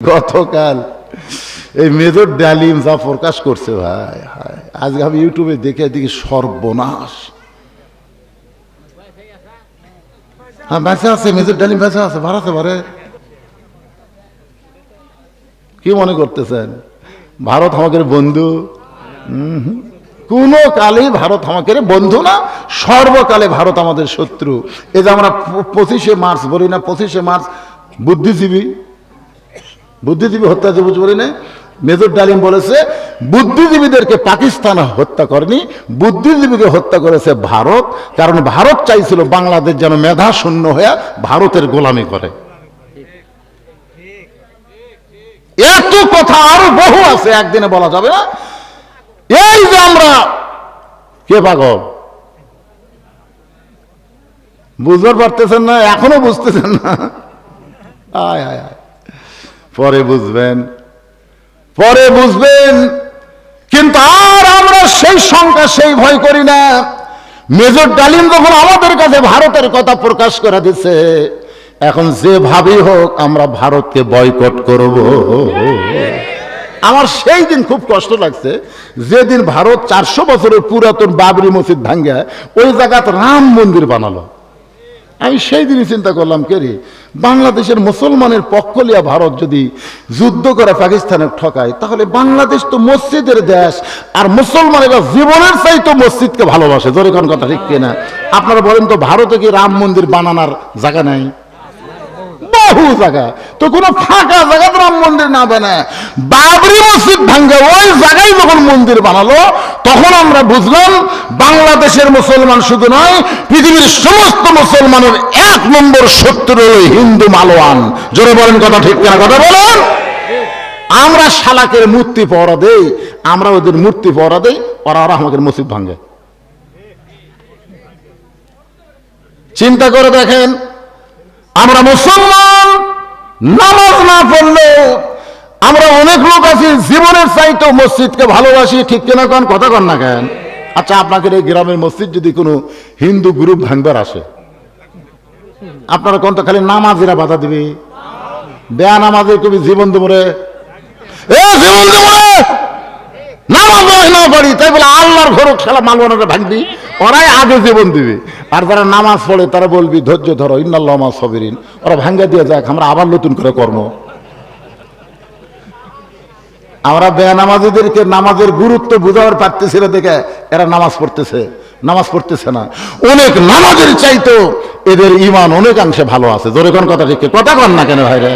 গতকাল এই মেজর ডালিম যা প্রকাশ করছে ভাই, হায়, আজকে আমি ইউটিউবে দেখে দেখি সর্বনাশ। হ্যাঁ বেঁচে আছে, মেজর ডালিম বেঁচে আছে ভাড়াতে পারে কি মনে করতেছেন? ভারত আমাদের বন্ধু। কোনো কালেই ভারত আমাকে বন্ধু না, সর্বকালে ভারত আমাদের শত্রু। এই যে আমরা পঁচিশে মার্চ বলি না, পঁচিশে মার্চ বুদ্ধিজীবী বুদ্ধিজীবী হত্যা দিবস বলি না মেজর ডালিম বলেছে, বুদ্ধিজীবীদেরকে পাকিস্তান হত্যা করেনি, বুদ্ধিজীবীকে হত্যা করেছে ভারত, কারণ ভারত চাইছিল বাংলাদেশ যেন মেধা শূন্য হয়ে ভারতের গোলামি করে। এত কথা আরও বহু আছে, একদিনে বলা যাবে না। এই যে আমরা, কে পাগল? বুঝতে পারতেছেন না, এখনও বুঝতেছেন না। আয় আয় আয়। পরে বুঝবেন পরে বুঝবেন, কিন্তু আর আমরা সেই সংখ্যা সেই ভয় করি না। মেজর ডালিম যখন আমাদের কাছে ভারতের কথা প্রকাশ করে দিচ্ছে এখন যেভাবেই হোক, আমরা ভারতকে বয়কট করব। আমার সেই দিন খুব কষ্ট লাগছে, যেদিন ভারত চারশো বছরের পুরাতন বাবরি মসজিদ ভাঙ্গা, ওই জায়গাতে রাম মন্দির বানালো। আমি সেই দিনই চিন্তা করলাম, কে রে? বাংলাদেশের মুসলমানের পক্ষ লিয়া ভারত যদি যুদ্ধ করে পাকিস্তানের ঠকায়, তাহলে বাংলাদেশ তো মসজিদের দেশ, আর মুসলমানেরা জীবনের চাই তো মসজিদকে ভালোবাসে। জোরে কথা ঠিক কিনা? আপনারা বলেন তো, ভারতে কি রাম মন্দির বানানোর জায়গা নাই? বহু জায়গা তো কোনো ফাঁকা জায়গা রাম মন্দির না বানায় বাবরি মসজিদ ভাঙ্গে, ওই জায়গায় যখন মন্দির বানালো, তখন আমরা বুঝলাম বাংলাদেশের মুসলমান শুধু নয়, পৃথিবীর সমস্ত মুসলমানের এক নম্বর শত্রু হিন্দু মালোয়ান। জোরে বলেন কথা ঠিক কিনা, কথা বলেন? আমরা শালাকের মূর্তি পহরা দেই, আমরা ওদের মূর্তি পহরা দেই, ওরা ওরা আমাদের মসজিদ ভাঙ্গে। চিন্তা করে দেখেন আমরা মুসলমান, নামাজ না পড়লে আমরা অনেক লোক আছি, জীবনের চাইতো মসজিদকে ভালোবাসি, ঠিক কিনা কন কথা কন না কেন? আচ্ছা আপনাদের এই গ্রামের মসজিদ যদি কোনো হিন্দু গ্রুপ ভাঙবার আসে, আপনারা কোন তো খালি নামাজিরা বাধা দিবি? বেয়া নামাজে কবি জীবন দেবরে এ জীবন দেবরে নামাজ না পড়ি, তাই বলে আল্লাহর ঘর খেলা মালবানাটা ভাঙবি? ওরাই আগে জীবন দিবে। আর যারা নামাজ পড়ে, তারা বলবি, ধৈর্য ধরো, ইন্নাল্লাহ সবিরিন। ওরা ভাঙ্গা দিয়ে যাক, আমরা আবার নতুন করে কর্ম। আমরা বেনামাজিদেরকে নামাজের গুরুত্ব বুঝাবার পারতেছি না দেখে এরা নামাজ পড়তেছে নামাজ পড়তেছে না। অনেক নামাজের চাইতো এদের ইমান অনেকাংশে ভালো আছে। জোরে কোন কথা ঠিক কথা কন না কেন ভাই রে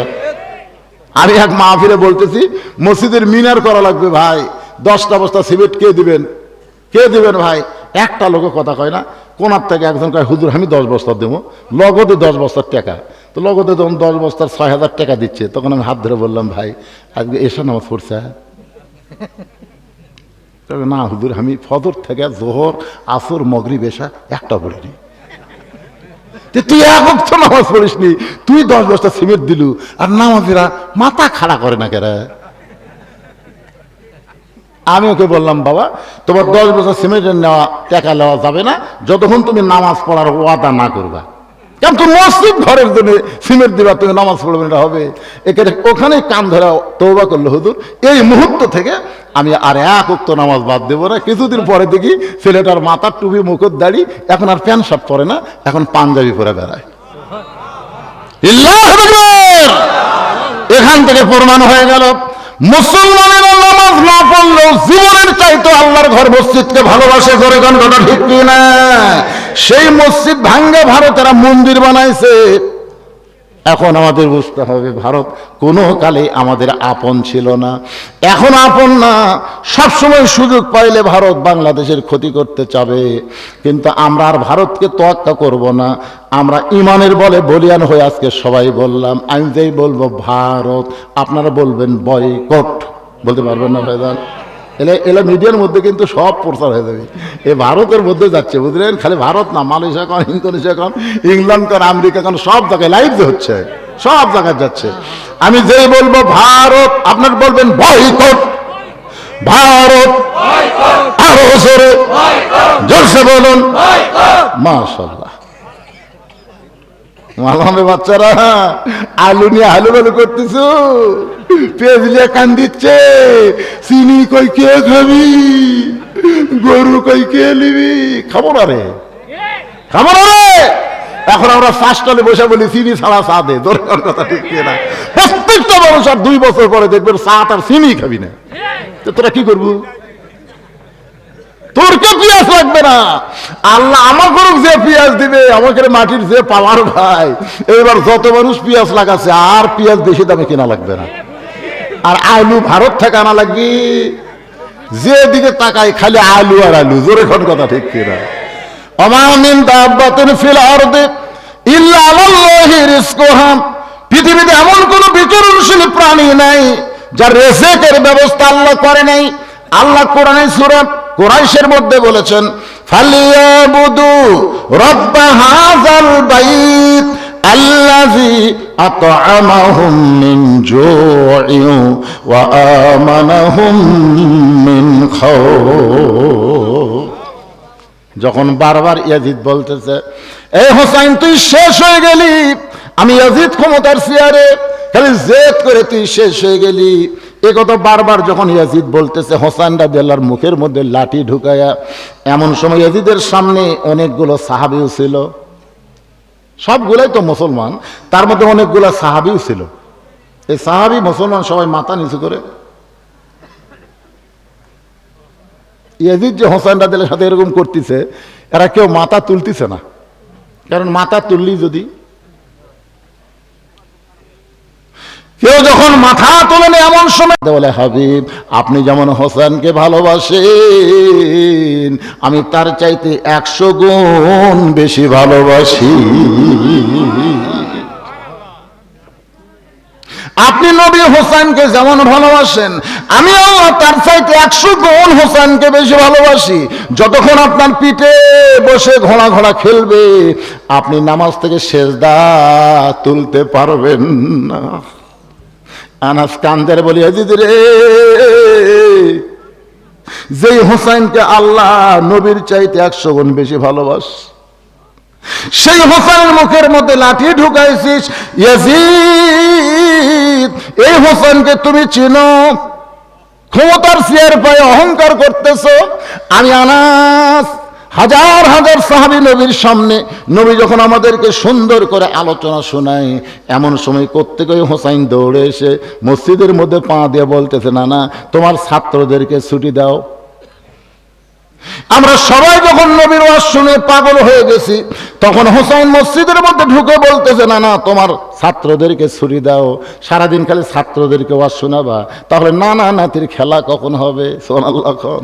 আমি এক মাহফিলে বলতেছি, মসজিদের মিনার করা লাগবে ভাই। দশটা বস্তা সিমেন্ট কে দিবেন? কে দিবেন ভাই? একটা লোক কথা কয় না, কোনার থেকে একজন কয়, হুজুর, আমি দশ বস্তা দেবো। লগদে দশ বস্তার টাকা। তো লগদে যখন দশ বস্তার ছয় হাজার টাকা দিচ্ছে, তখন আমি হাত ধরে বললাম, ভাই, আজকে এসে নামাজ পড়ছে হ্যাঁ?" তবে না, হুজুর, আমি ফজর থেকে জোহর, আসর মগরি বেশা একটা পড়িনি তে তুই এক নামাজ পড়িসনি, তুই দশ বস্তা সিমেন্ট দিলু, আর নামাজিরা মাথা খাড়া করে না কেরা? আমি ওকে বললাম, বাবা, তোমার দশ বছর সিমেন্টের নেওয়া, টাকা নেওয়া যাবে না। যতক্ষণ তুমি নামাজ পড়ার ওয়াদা না করবা। কারণ তুমি মসজিদ ঘরের জন্য সিমেন্ট দিবা, তুমি নামাজ পড়বে না হবে। এখানে ওখানেই কান ধরা তৌবা করল, হুজুর, এই মুহূর্ত থেকে আমি আর এক উক্ত নামাজ বাদ দেবো না। কিছুদিন পরে দেখি ছেলেটার মাথার টুপি মুখত দাড়ি, এখন আর প্যান্ট শার্ট পরে না, এখন পাঞ্জাবি পরে বেড়ায়। এখান থেকে প্রমাণ হয়ে গেল। মুসলমানেরা নামাজ না পড়লেও জীবনের চাইতে আল্লাহর ঘর মসজিদকে ভালোবাসে করে কোন কথা ঠিক না সেই মসজিদ ভাঙ্গে ভারতেরা মন্দির বানাইছে। এখন আমাদের বুঝতে হবে, ভারত কোনো কালে আমাদের আপন ছিল না। এখন আপন না, সবসময় সুযোগ পাইলে ভারত বাংলাদেশের ক্ষতি করতে চাবে। কিন্তু আমরা আর ভারতকে তোয়াক্কা করব না। আমরা ইমানের বলে বলিয়ান হয়ে আজকে সবাই বললাম, আমি যেই বলব ভারত, আপনারা বলবেন বয়কট। বলতে পারবেন না, ভাইজান? এলে এলা মিডিয়ার মধ্যে কিন্তু সব প্রচার হয়ে যাবে। এ ভারতের মধ্যে যাচ্ছে বুঝলেন? খালি ভারত না মালয়েশিয়া কন ইন্দোনেশিয়া কন ইংল্যান্ড কন আমেরিকা কন সব জায়গায় লাইভ হচ্ছে সব জায়গায় যাচ্ছে। আমি যেই বলব ভারত আপনার বলবেন বয়কট ভারত আরও জোরে জোরসে বলুন। মাশাল্লাহ মালামে বাচ্চারা, আলু নিয়ে আলু বালু করতেছ? পেঁয়াজ নিয়ে কান দিচ্ছে, চিনি কই কে খাবি? গরু কই কে নিবি? খাব না রে। খাব না রে। এখন আমরা ফার্স্টলে বসে বলি, চিনি ছাড়া চা দে। দরকার কথা ঠিক না প্রত্যেকটা মানুষ আর দুই বছর পরে দেখবেন চা আর চিনি খাবি না। তোরা কি করব? তোর কে পেঁয়াজ লাগবে না। আল্লাহ আমার করুক যে পেঁয়াজ দিবে, আমাকে মাটির যে পাওয়ার ভাই। এবার যত মানুষ পেঁয়াজ লাগাচ্ছে আর পেঁয়াজ বেশি দামে কেনা লাগবে না। আর আলু ভারত থেকে আনা লাগবে। যে দিকে তাকাই খালি আলু আর আলু, জোরে কোন কথা ঠিক কিনা? অমামিন দাব্বাতুন ফিল আরদে ইল্লা আলাল্লাহি রিজকুহা। পৃথিবীতে এমন কোন বিচরণশীল প্রাণী নাই, যার রেজেকের ব্যবস্থা আল্লাহ করে নাই। আল্লাহ কোরআনে সূরা কোরআশের মধ্যে বলেছেন মিন মিন যখন বারবার ইয়াজিদ বলতেছে, এ হোসাইন, তুই শেষ হয়ে গেলি, আমি ইয়াজিদ ক্ষমতার সিয়ারে, খালি জেদ করে তুই শেষ হয়ে গেলি। এ বারবার যখন ইয়াজিদ বলতেছে, হোসাইন রাদিয়াল্লাহর মুখের মধ্যে লাঠি ঢুকায়া, এমন সময় ইয়াজিদের সামনে অনেকগুলো সাহাবিও ছিল। সবগুলাই তো মুসলমান, তার মধ্যে অনেকগুলো সাহাবিও ছিল। এই সাহাবি মুসলমান সবাই মাথা নিচু করে। ইয়াজিদ যে হোসেন রাদিলের সাথে এরকম করতেছে, এরা কেউ মাথা তুলতেছে না। কারণ মাথা তুললি যদি কেউ যখন মাথা তোলেন এমন সময় বলে হাবিব, আপনি যেমন হোসেনকে ভালোবাসেন, আমি তার চাইতে একশো গুণ বেশি ভালোবাসি। আপনি নবী হোসেনকে যেমন ভালোবাসেন, আমিও তার চাইতে একশো গুণ হোসেনকে বেশি ভালোবাসি। যতক্ষণ আপনার পিঠে বসে ঘোড়া ঘোড়া খেলবে, আপনি নামাজ থেকে শেষদা তুলতে পারবেন না। আনাস কান্দের বলি রে, যেই হোসেনকে আল্লাহ নবীর চাইতে একশো গুণ বেশি ভালোবাস, সেই হোসেনের মুখের মধ্যে লাঠি ঢুকাইছিস এই হোসেনকে তুমি চিনো, ক্ষমতার চেয়ার পায়ে অহংকার করতেছ, আমি আনাস হাজার হাজার সাহাবি নবীর সামনে নবী যখন আমাদেরকে সুন্দর করে আলোচনা শোনায়, এমন সময় প্রত্যেকে হোসাইন দৌড়ে এসে মসজিদের মধ্যে পা দিয়ে বলতেছে না না তোমার ছাত্রদেরকে ছুটি দাও। আমরা সবাই যখন নবীর ওয়াজ শুনে পাগল হয়ে গেছি, তখন হোসাইন মসজিদের মধ্যে ঢুকে বলতেছে না না তোমার ছাত্রদেরকে ছুরি দাও। সারাদিন খালি ছাত্রদেরকে ওয়াজ শোনাবা। তাহলে না না নাতির খেলা কখন হবে? সোনাল্লাহ খন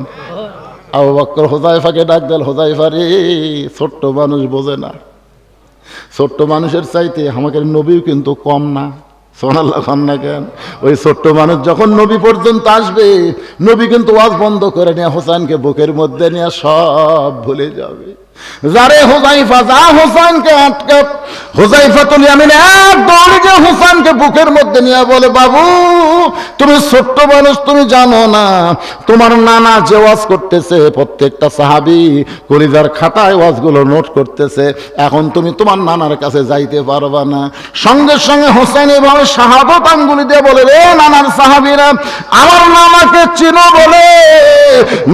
আবু বক্কর হোজাইফাকে ডাক দেন হোজাইফা রে, ছোট্ট মানুষ বোঝে না। ছোট্ট মানুষের চাইতে আমাকে নবীও কিন্তু কম না। সোনাল্লাহ খান না কেন? ওই ছোট্ট মানুষ যখন নবী পর্যন্ত আসবে, নবী কিন্তু ওয়াজ বন্ধ করে নিয়ে হোসাইনকে বুকের মধ্যে নিয়ে সব ভুলে যাবে। যারে হোজাইফা যা হোসাইনকে আটকে হোজাইফা তুলি আমি এক দৌড়ে গিয়ে হোসাইনকে বুকের মধ্যে নিয়ে বলে, বাবু, তুমি ছোট্ট মানুষ, তুমি জানো না, তোমার নানা যে ওয়াজ করতেছে, প্রত্যেকটা সাহাবি কলিজার খাতায় ওয়াজগুলো নোট করতেছে, এখন তুমি তোমার নানার কাছে যাইতে পারবা না। সঙ্গে সঙ্গে হোসেন এভাবে শাহাদত আঙ্গুলি দিয়ে বলে রে নানার সাহাবিরা, আমার নানাকে চিনো বলে,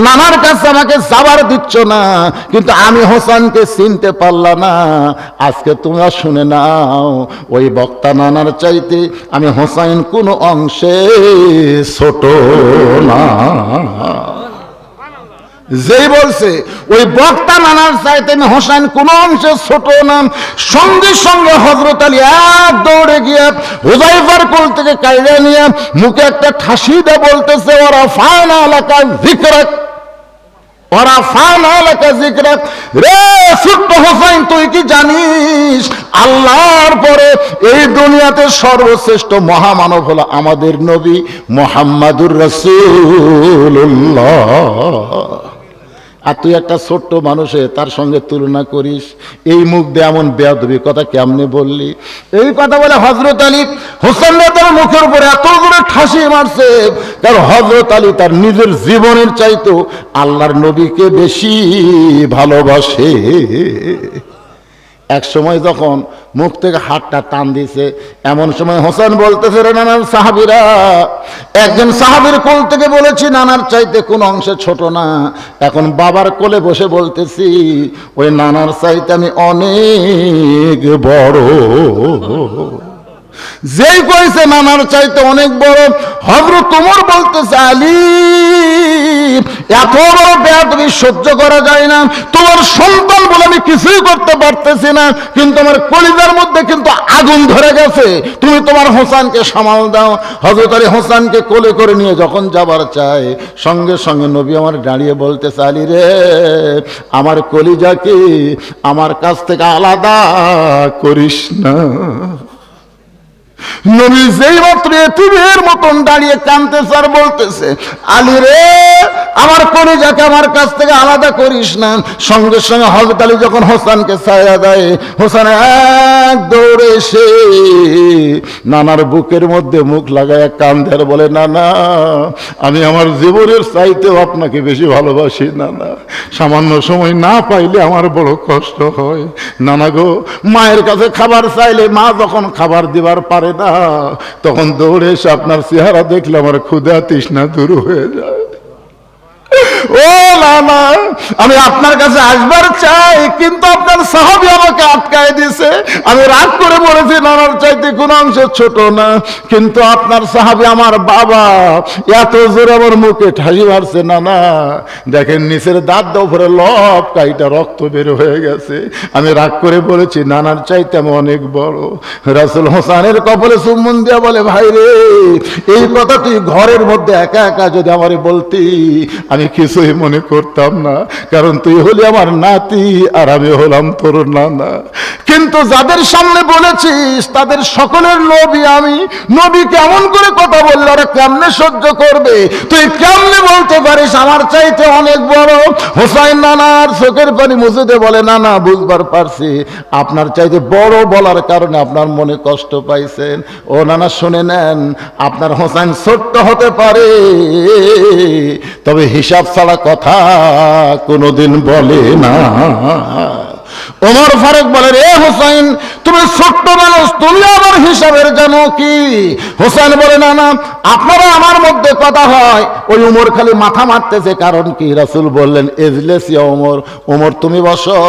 নানার কাছে আমাকে যাবার দিচ্ছ না, কিন্তু আমি হোসেনকে চিনতে পারলাম না। আজকে তোমরা শুনে নাও, ওই বক্তা নানার চাইতে আমি হোসাইন কোন অংশে ছোট না। যেই বলছে, ওই বক্তা নানার চাইতে আমি হোসেন কোন অংশে ছোট না। সঙ্গে সঙ্গে হজরত আলী এক দৌড়ে গিয়ে হুজাইফার কোল থেকে কাইরে নিয়ে মুখে একটা ঠাসি দিয়ে বলতেছে ওরা ফায়না এলাকায় জিকরাক রে তুই কি জানিস? আল্লাহর পরে এই দুনিয়াতে সর্বশ্রেষ্ঠ মহামানব হলো আমাদের নবী মোহাম্মদুর রসুল্লাহ আর তুই একটা ছোট্ট মানুষে তার সঙ্গে তুলনা করিস, এই মুখ দিয়ে এমন বেয়াদবি কথা কেমনে বললি? এই কথা বলে হজরত আলী হোসেন তার মুখের উপরে এত করে ঠাসি মারছে, কারণ হজরত আলী তার নিজের জীবনের চাইতো আল্লাহর নবীকে বেশি ভালোবাসে। এক সময় যখন মুখ থেকে হাতটা টান দিছে এমন সময় হোসেন বলতেছে, রে নানার সাহাবিরা, একজন সাহাবির কোল থেকে বলেছি, নানার চাইতে কোন অংশে ছোট না। এখন বাবার কোলে বসে বলতেছি, ওই নানার চাইতে আমি অনেক বড়। যেই কইছে, নানার চাইতে অনেক বড়। হজর তোমার বলতেছে, আলী এত বড় বেয়াদবি সহ্য করা যায় না। তোমার সন্তান বলে আমি কিছুই করতে পারতেছি না, কিন্তু আমার মধ্যে কিন্তু আগুন ধরে গেছে। তুমি তোমার হোসানকে সামাল দাও। হজরত আলী হোসানকে কোলে করে নিয়ে যখন যাবার চায়, সঙ্গে সঙ্গে নবী আমার দাঁড়িয়ে বলতেছে, আলী রে, আমার কলিজাকে আমার কাছ থেকে আলাদা করিস না? নবী যেই মাত্র মতন দাঁড়িয়ে কানতেছে আর বলতেছে, আলী রে, আমার আমার কাছ থেকে আলাদা করিস না। সঙ্গে সঙ্গে হজরত আলী যখন হোসানকে ছায়া দেয়, হোসান এক দৌড়ে নানার বুকের মধ্যে মুখ লাগায় কান্দে বলে না না আমি আমার জীবনের চাইতেও আপনাকে বেশি ভালোবাসি না না সামান্য সময় না পাইলে আমার বড় কষ্ট হয়। নানা গো, মায়ের কাছে খাবার চাইলে মা যখন খাবার দিবার পারে না। তখন দৌড়ে এসে আপনার চেহারা দেখলে আমার ক্ষুধা তৃষ্ণা দূর হয়ে যায়। ও না আমি আপনার কাছে আসবার চাই, কিন্তু আপনার সাহাবি আমাকে আটকায় দিছে আমি রাগ করে বলেছি নানার চাইতে কোন অংশ ছোট না, কিন্তু আপনার সাহাবি আমার বাবা। এত জোরে আমার মুখে ঠাসি মারছে, না না। দেখেন, নিচের দাঁত উপরে লব কাইটা রক্ত বের হয়ে গেছে। আমি রাগ করে বলেছি নানার চাইতে আমি অনেক বড়। রাসুল হোসানের কপালে সুমন দিয়া বলে, ভাই রে, এই তুই ঘরের মধ্যে একা একা যদি আমারে বলতি, আমি কিছুই মনে করতাম না। কারণ তুই হলি আমার নাতি আর আমি হলাম তোর নানা। কিন্তু যাদের সামনে বলেছিস, তাদের সকলের নবী আমি। নবী কেমন করে কথা বললে, ওরা কেমনে সহ্য করবে? তুই কেমনে বলতে পারিস? আমার চাইতে অনেক বড়। হোসাইন নানার চোখের পানি মুছুতে বলে না না বুঝবার পারছি। আপনার চাইতে বড় বলার কারণে আপনার মনে কষ্ট পাইছেন। ও নানা, শুনে নেন, আপনার হোসাইন ছোট্ট হতে পারে। তবে হিসাব ছাড়া কথা কোনোদিন বলে না। ওমর ফারুক বলে রে হোসাইন, তুমি ছোট্ট মানুষ, তুমি আমার হিসাবের জানো কি হোসেন বলে, না না, আপনারা আমার মধ্যে কথা হয়। ওই উমর খালি মাথা মারতেছে, কারণ কি? রাসুল বললেন এজলেসিয়া ওমর ওমর তুমি বসো,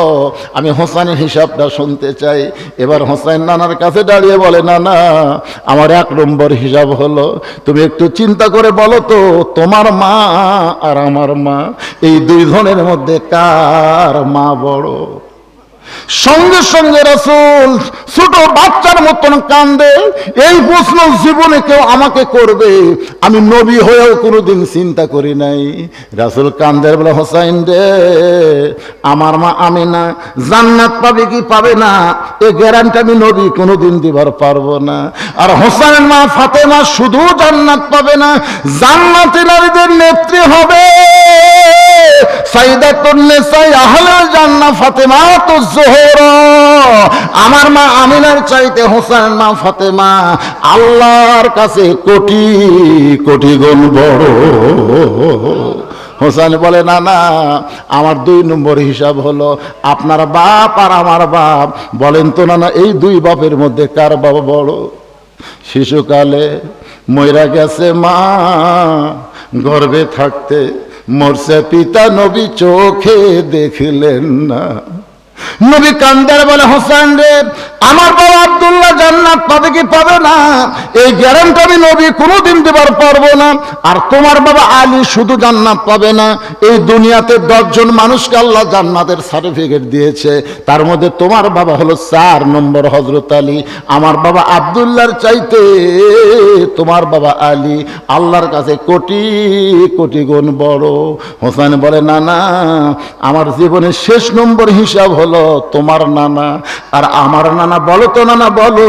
আমি হোসাইনের হিসাবটা শুনতে চাই। এবার হোসাইন নানার কাছে দাঁড়িয়ে বলে, না না, আমার এক নম্বর হিসাব হলো, তুমি একটু চিন্তা করে বলো তো, তোমার মা আর আমার মা, এই দুই ধনের মধ্যে কার মা বড়? সঙ্গে সঙ্গে রাসুল ছোট বাচ্চার মতন কান্দে, এই প্রশ্ন জীবনে কেউ আমাকে করবে? আমি নবী হয়েও কোনোদিন চিন্তা করি নাই। রাসুল কান্দের বলে, হোসাইন রে, আমার মা আমি না জান্নাত পাবে কি পাবে না? এ গ্যারান্টি আমি নবী কোনোদিন দিবার পারব না। আর হোসাইন মা ফাতেমা শুধু জান্নাত পাবে না জান্নাতি নারীদের নেত্রী হবে। আমার মা আমিনার চাইতে হোসেন মা ফাতেমা। আল্লাহর কাছে কোটি কোটি গুণ বড়। হোসেন বলে, না না, আমার দুই নম্বর হিসাব হলো আপনার বাপ আর আমার বাপ। বলেন তো, না না, এই দুই বাপের মধ্যে কার বাবা বড়? শিশুকালে ময়রা গেছে মা, গর্বে থাকতে মরছে পিতা নবী চোখে দেখলেন না। নবী কান্দার বলে, হোসেন রে, আমার বাবা আব্দুল্লাহ জান্নাত পাবে কি পাবে না? এই গ্যারান্টি আমি নবী কোনোদিন দেবার পারব না। আর তোমার বাবা আলী শুধু জান্নাত পাবে না। এই দুনিয়াতে দশজন মানুষকে আল্লাহ জান্নাতের সার্টিফিকেট দিয়েছে। তার মধ্যে তোমার বাবা হলো চার নম্বর হজরত আলী। আমার বাবা আব্দুল্লাহর চাইতে তোমার বাবা আলী আল্লাহর কাছে কোটি কোটি গুণ বড়। হোসেন বলে, না না, আমার জীবনের শেষ নম্বর হিসাব হলো তোমার নানা, আর আমার নানা বলো তো নানা বলো,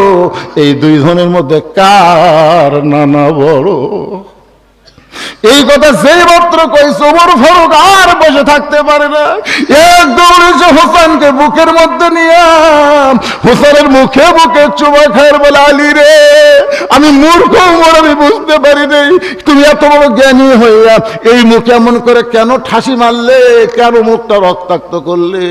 এই দুই জনের মধ্যে কার নানা বড়? কথা যেই মাত্র কইছে, ওমর ফারুক আর বসে থাকতে পারে না। এক দৌড়ে এসে হোসেনকে বুকের মধ্যে নিয়ে হোসেনের মুখে বুকে চুমা খায়ের বলে, আলী রে, আমি মূর্খ ওমর, আমি বুঝতে পারি নাই। তুমি এত বড় জ্ঞানী হইয়া এই মুখ এমন করে কেন ঠাসি মারলে? কেন মুখটা রক্তাক্ত করলে?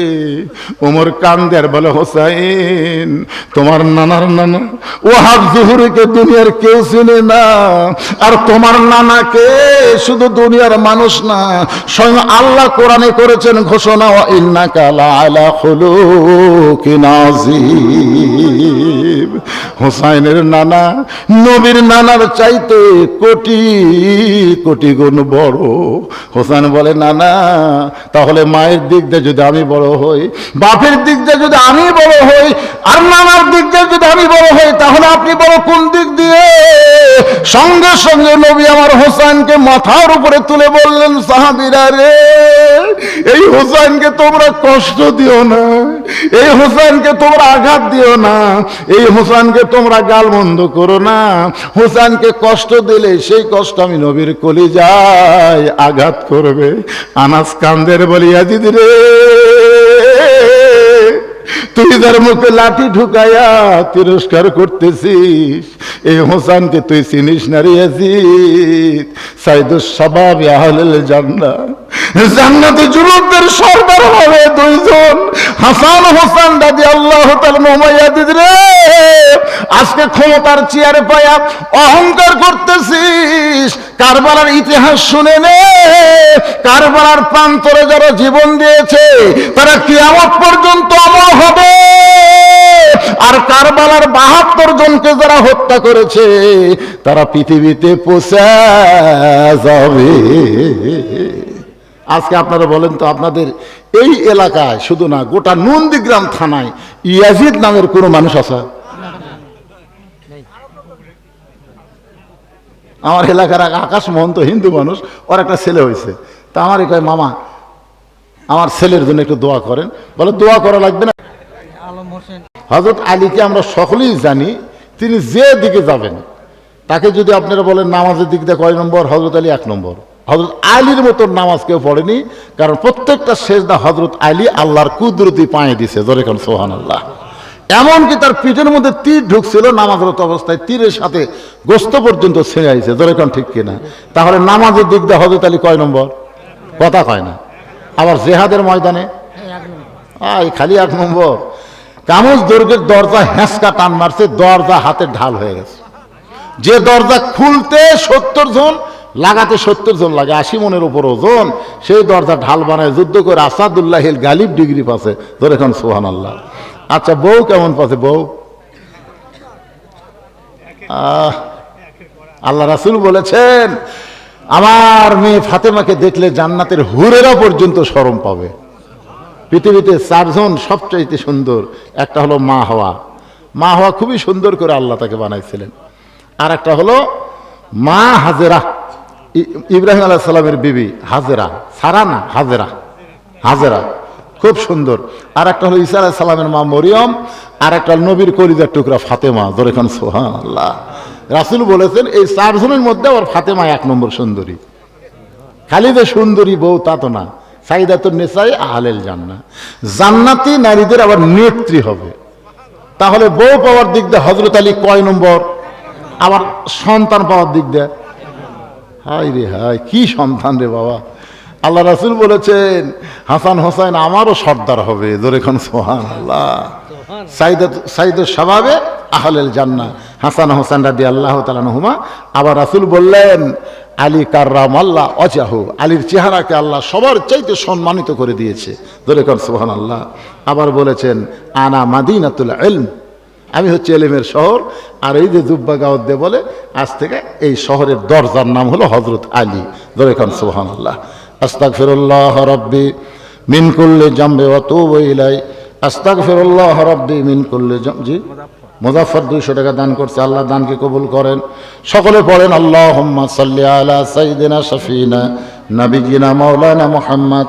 ওমর কান্দের বলে, হোসাইন, তোমার নানার নানা ও হাফ জুহুরিকে দুনিয়ার কেউ চিনে না। আর তোমার নানাকে শুধু দুনিয়ার মানুষ না, স্বয়ং আল্লাহ কোরআনে করেছেন ঘোষণা ইন্না কালা খুলুকিন আযীম। হোসাইনের নানা, নবীর নানার চাইতে কোটি কোটি গুণ বড়। হোসেন বলে, নানা, তাহলে মায়ের দিক দিয়ে যদি আমি বড় হই, বাপের দিক দিয়ে যদি আমি বড় হই, আর নানার দিক দিয়ে যদি আমি বড় হই, তাহলে আপনি বড় কোন দিক দিয়ে? সঙ্গে সঙ্গে নবী আমার হোসেনকে মাথার উপরে তুলে বললেন, সাহাবিরা রে, এই হোসেনকে তোমরা কষ্ট দিও না, এই হোসেনকে তোমরা আঘাত দিও না, এই হোসেনকে তোমরা গাল বন্ধ করো না। হোসেনকে কষ্ট দিলে সেই কষ্ট আমি নবীর কলি যাই আঘাত করবে। আনাস কান্দের বলিয়া দিদি রে তুই তার মুখে লাঠি ঢুকাইয়া তিরস্কার করতেছিস এই হোসানকে তুই চিনিস না রে ইয়াজিদ সাইদুস সবাব আহলেল জান্নাত। জান্নাতে যুবকদের সর্দার হবে দুইজন। হাসান হোসেন দাদি আল্লাহ তার মোমাইয়াদিদ রে, আজকে ক্ষমতার চেয়ারে পায়া অহংকার করতেছিস। কারবালার ইতিহাস শুনে নে। কারবালার প্রান্তরে যারা জীবন দিয়েছে, তারা কিয়ামত পর্যন্ত অমর হবে। আর কারবালার বাহাত্তর জনকে যারা হত্যা করেছে, তারা পৃথিবীতে পোষা যাবে। আজকে আপনারা বলেন তো আপনাদের এই এলাকায় শুধু না গোটা নন্দীগ্রাম থানায় ইয়াজিদ নামের কোনো মানুষ আছে? আমার এলাকার এক আকাশ মহন্ত হিন্দু মানুষ ওর একটা ছেলে হয়েছে। তা আমারই কয় মামা আমার ছেলের জন্য একটু দোয়া করেন। বলে দোয়া করা লাগবে না। হজরত আলীকে আমরা সকলেই জানি তিনি যে দিকে যাবেন তাকে যদি আপনারা বলেন নামাজের দিক দিয়ে কয় নম্বর? হজরত আলী এক নম্বর। হজরত আলীর মতো নামাজ কেউ পড়েনি, কারণ প্রত্যেকটা শেষদা হজরত আলী আল্লাহর কুদরতি পায়ে দিছে, জোরে খান সোহান আল্লাহ এমনকি তার পিঠের মধ্যে তীর ঢুকছিল, নামাজরত অবস্থায় তীরের সাথে গোস্ত পর্যন্ত ছেড়ে আইছে, জোরে খান ঠিক কিনা? তাহলে নামাজের দিক দিয়ে হজরত আলী কয় নম্বর? কথা কয় না। আবার জেহাদের ময়দানে? আই খালি এক নম্বর। কামজ দুর্গের দরজা হ্যাঁসকা টান মারছে, দরজা হাতে ঢাল হয়ে গেছে। যে দরজা খুলতে সত্তর জন লাগাতে সত্তর জন লাগে, আশি মনের উপর ওজন। সেই দরজা ঢাল বানায় যুদ্ধ করে আসাদুল্লাহিল গালিব ডিগ্রি পাশে ধরে সোহান আল্লাহ আচ্ছা বউ কেমন পাশে বউ? আল্লাহ রাসুল বলেছেন, আমার মেয়ে ফাতেমাকে দেখলে জান্নাতের হুরেরা পর্যন্ত সরম পাবে। পৃথিবীতে চারজন সবচাইতে সুন্দর, একটা হলো মা হওয়া। মা হওয়া খুবই সুন্দর করে আল্লাহ তাকে বানাইছিলেন। আর একটা হলো মা হাজেরা। ইব্রাহিম আলাহ সালামের বিবি হাজেরা সারা না হাজেরা হাজেরা, খুব সুন্দর। আর একটা হলো ইসা আলাহ সালামের মা মরিয়ম আর একটা নবীর কলিজার টুকরা ফাতেমা দরেখান সোহান আল্লাহ রাসুল বলেছেন, এই চারজনের মধ্যে আবার ফাতেমা এক নম্বর সুন্দরী। খালি যে সুন্দরী বউ তা তো না সাইদা তো নেশাই আহলেল জান্না জান্নাতি নারীদের আবার নেত্রী হবে। তাহলে বউ পাওয়ার দিক দিয়ে হজরত আলী কয় নম্বর? আবার সন্তান পাওয়ার দিক দিয়ে। হাই রে হাই কি সন্তান রে বাবা। আল্লাহ রাসুল বলেছেন হাসান হোসাইন আমারও সর্দার হবে জোরেখন সোহান আল্লাহ সাইদা সাইদের স্বভাবে আহলেল জান্না হাসান হোসেন রাদি আল্লাহ তালানহুমা আবার রাসুল বললেন আলী কার্রাম আল্লাহ অজাহু আলীর চেহারাকে আল্লাহ সবার চাইতে সম্মানিত করে দিয়েছে দরেকন সোহান আল্লাহ আবার বলেছেন আনা মাদিনাতুল এলম আমি হচ্ছে এলেমের শহর, আর এই যে জুব্বা গাওয়াদ্দে বলে, আজ থেকে এই শহরের দরজার নাম হলো হজরত আলী। দরেখান সোহান আল্লাহ আস্তাক ফিরুল্লাহ রব্বি মিন করলে জাম্বে অতুব ইলাই আস্তাক ফিরুল্লাহ রব্বি মিন করলে জি? মুজাফর দুইশো টাকা দান করছে, আল্লাহ দানকে কবুল করেন। সকলে পড়েন আল্লাহ সাল্লি আলা সাইদিনা শফিনা নবীনা মৌলানা মোহাম্মদ।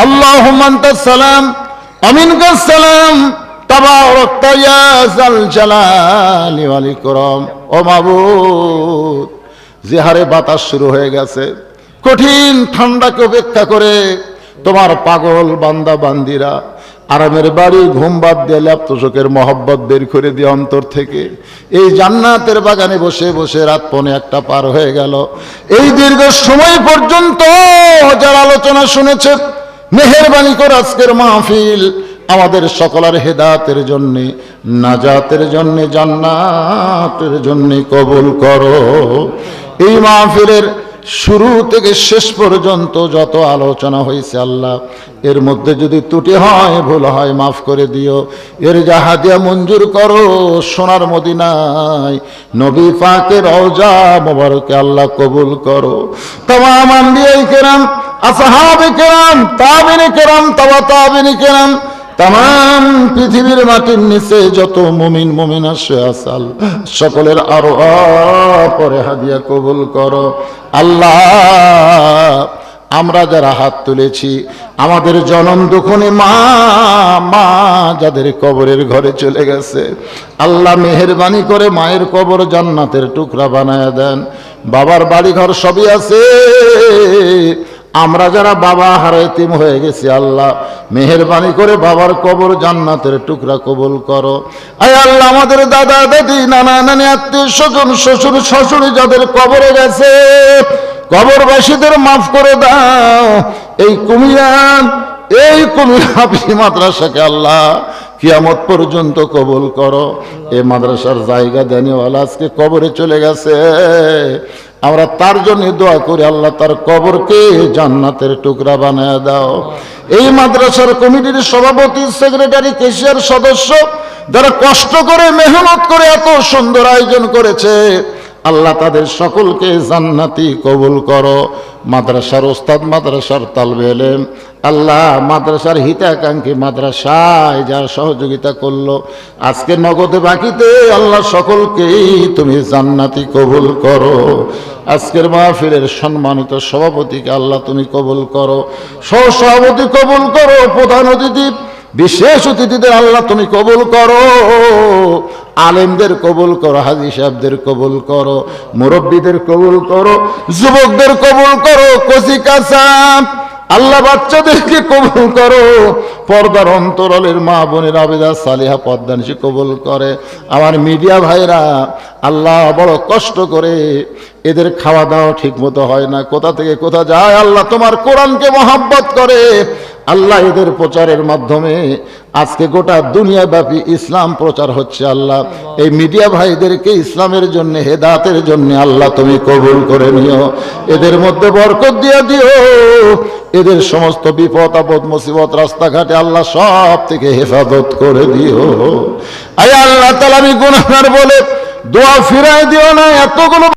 اللهم أنت السلام ومنك السلام تبارك يا ذا الجلال والإكرام ও মাবুদ জিহারে বাতাস শুরু হয়ে গেছে কঠিন ঠান্ডাকে উপেক্ষা করে তোমার পাগল বান্দা বান্দিরা আরামের বাড়ি ঘুম বাদ দিয়ে ল্যাপতোষকের মহব্বত বের করে দিয়ে অন্তর থেকে এই জান্নাতের বাগানে বসে বসে রাত পনে একটা পার হয়ে গেল এই দীর্ঘ সময় পর্যন্ত যার আলোচনা শুনেছে মেহেরবানি কর আজকের মাহফিল। আমাদের সকলের হেদাতের জন্যে, নাজাতের জন্যে, জান্নাতের জন্যে কবুল করো। এই মাহফিলের শুরু থেকে শেষ পর্যন্ত যত আলোচনা হয়েছে আল্লাহ, এর মধ্যে যদি ত্রুটি হয়, ভুল হয়, মাফ করে দিও। এর জাহাদিয়া মঞ্জুর করো সোনার মদিনায়। নবী পাকের রওজা মোবারকে আল্লাহ কবুল করো। তাম আম্বিয়াই কেরাম কেরাম পৃথিবীর মাটির নিচে যত আসে সকলের আরও পরে হাদিয়া কবুল করো। আল্লাহ, আমরা যারা হাত তুলেছি, আমাদের জনম দুখনে মা মা যাদের কবরের ঘরে চলে গেছে, আল্লাহ মেহরবানি করে মায়ের কবর জান্নাতের টুকরা বানায় দেন। বাবার বাড়ি ঘর সবই আছে আমরা যারা বাবা হারাইতিম হয়ে গেছি, আল্লাহ মেহরবানি করে বাবার কবর জান্নাতের টুকরা কবুল করো। আয় আল্লাহ, আমাদের দাদা, দাদি, নানা, নানি, আত্মীয় স্বজন, শ্বশুর শ্বশুরি যাদের কবরে গেছে, কবরবাসীদের মাফ করে দাও। এই কুমিরান এই কুমির মাদ্রাসাকে আল্লাহ কিয়ামত পর্যন্ত কবুল করো। এ মাদ্রাসার জায়গা দেনিওয়ালা আজকে কবরে চলে গেছে। আমরা তার জন্য দোয়া করি, আল্লাহ তার কবরকে জান্নাতের টুকরা বানায় দাও। এই মাদ্রাসার কমিটির সভাপতি, সেক্রেটারি, কেশিয়ার সদস্য, যারা কষ্ট করে, মেহনত করে এত সুন্দর আয়োজন করেছে আল্লাহ তাদের সকলকে জান্নাতি কবুল করো। মাদ্রাসার ওস্তাদ, মাদ্রাসার তালবে এলেম। আল্লাহ মাদ্রাসার হিতাকাঙ্ক্ষী মাদ্রাসায় যারা সহযোগিতা করল। আজকে নগদে বাকিতে আল্লাহ সকলকেই তুমি জান্নাতি কবুল করো। আজকের মাহফিলের সম্মানিত সভাপতিকে আল্লাহ তুমি কবুল করো। সহ সভাপতি কবুল করো, প্রধান অতিথি, বিশেষ অতিথিদের আল্লাহ তুমি কবুল করো। আলেমদের কবুল করো, হাজি সাহেবদের কবুল করো, মুরব্বীদের কবুল করো, যুবকদের কবুল করো, কচি কাঁচা, আল্লাহ বাচ্চাদেরকে কবুল করো। পর্দার অন্তরালের মা বোনের, আবেদা সালিহা পদ্মানিসি কবুল করে। আমার মিডিয়া ভাইরা, আল্লাহ বড় কষ্ট করে এদের খাওয়া দাওয়া ঠিক মতো হয় না। কোথা থেকে কোথা যায়? আল্লাহ তোমার কোরআনকে মহাব্বত করে। আল্লাহ এদের প্রচারের মাধ্যমে আজকে গোটা দুনিয়াব্যাপী ইসলাম প্রচার হচ্ছে আল্লাহ। এই মিডিয়া ভাইদেরকে ইসলামের জন্য হেদাতের জন্য আল্লাহ তুমি কবুল করে নিও। এদের মধ্যে বরকত দিয়ে দিও। এদের সমস্ত বিপদ, আপদ, মুসিবত, রাস্তাঘাটে আল্লাহ সব থেকে হেফাজত করে দিও। আয় আল্লাহ তালা আমি গুনাহার বলে দোয়া ফিরাই দিও না, এতগুলো